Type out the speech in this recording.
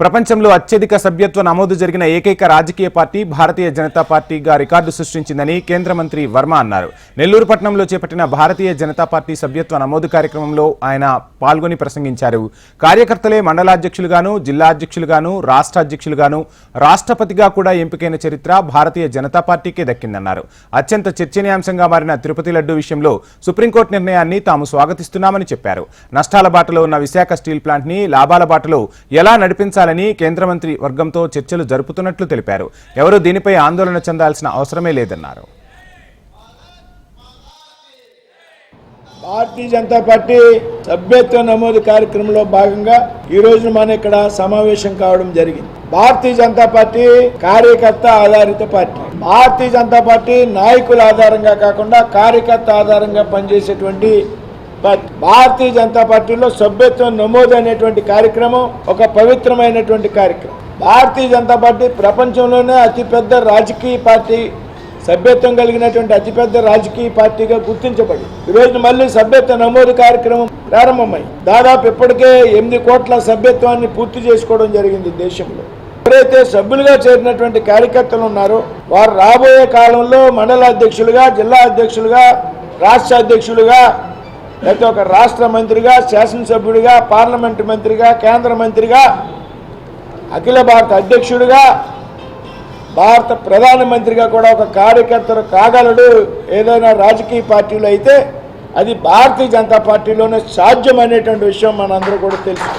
ప్రపంచంలో అత్యధిక సభ్యత్వ నమోదు జరిగిన ఏకైక రాజకీయ పార్టీ భారతీయ జనతా పార్టీగా రికార్డు సృష్టించిందని కేంద్ర మంత్రి వర్మ అన్నారు. నెల్లూరు పట్టణంలో చేపట్టిన భారతీయ జనతా పార్టీ సభ్యత్వ నమోదు కార్యక్రమంలో ఆయన పాల్గొని ప్రసంగించారు. కార్యకర్తలే మండలాధ్యక్షులుగాను జిల్లా అధ్యక్షులుగాను రాష్ట్ర అధ్యక్షులుగాను రాష్ట్రపతిగా కూడా ఎంపికైన చరిత్ర భారతీయ జనతా పార్టీకే దక్కిందన్నారు. అత్యంత చర్చనీయాంశంగా మారిన తిరుపతి లడ్డు విషయంలో సుప్రీంకోర్టు నిర్ణయాన్ని తాము స్వాగతిస్తున్నామని చెప్పారు. నష్టాల బాటలో ఉన్న విశాఖ స్టీల్ ప్లాంట్ని లాభాల బాటలో ఎలా నడిపించాలని కేంద్ర మంత్రి వర్గంతో చర్చలు జరుపుతున్నట్లు తెలిపారు. ఎవరూ దీనిపై ఆందోళన చెందాల్సిన అవసరమే లేదన్నారు. భారతీయ జనతా పార్టీ సభ్యత్వ నమోదు కార్యక్రమంలో భాగంగా ఈ రోజు మన ఇక్కడ సమావేశం కావడం జరిగింది. భారతీయ జనతా పార్టీ కార్యకర్త ఆధారిత పార్టీ. భారతీయ జనతా పార్టీ నాయకుల ఆధారంగా కాకుండా కార్యకర్త ఆధారంగా పనిచేసేటువంటి భారతీయ జనతా పార్టీలో సభ్యత్వం నమోదు అనేటువంటి కార్యక్రమం ఒక పవిత్రమైనటువంటి కార్యక్రమం. భారతీయ జనతా పార్టీ ప్రపంచంలోనే అతిపెద్ద రాజకీయ పార్టీ. సభ్యత్వం కలిగినటువంటి అతిపెద్ద రాజకీయ పార్టీగా గుర్తించబడి ఈరోజు మళ్ళీ సభ్యత్వ నమోదు కార్యక్రమం ప్రారంభమై దాదాపు ఇప్పటికే ఎనిమిది కోట్ల సభ్యత్వాన్ని పూర్తి చేసుకోవడం జరిగింది దేశంలో. ఎవరైతే సభ్యులుగా చేరినటువంటి కార్యకర్తలు ఉన్నారో వారు రాబోయే కాలంలో మండల అధ్యక్షులుగా జిల్లా అధ్యక్షులుగా రాష్ట్ర అధ్యక్షులుగా లేకపోతే ఒక రాష్ట్ర మంత్రిగా శాసనసభ్యుడిగా పార్లమెంటు మంత్రిగా కేంద్ర మంత్రిగా అఖిల భారత అధ్యక్షుడిగా భారత ప్రధానమంత్రిగా కూడా ఒక కార్యకర్తలు కాగలడు. ఏదైనా రాజకీయ పార్టీలో అయితే అది భారతీయ జనతా పార్టీలోనే సాధ్యం అనేటువంటి విషయం మనందరూ కూడా తెలుసు.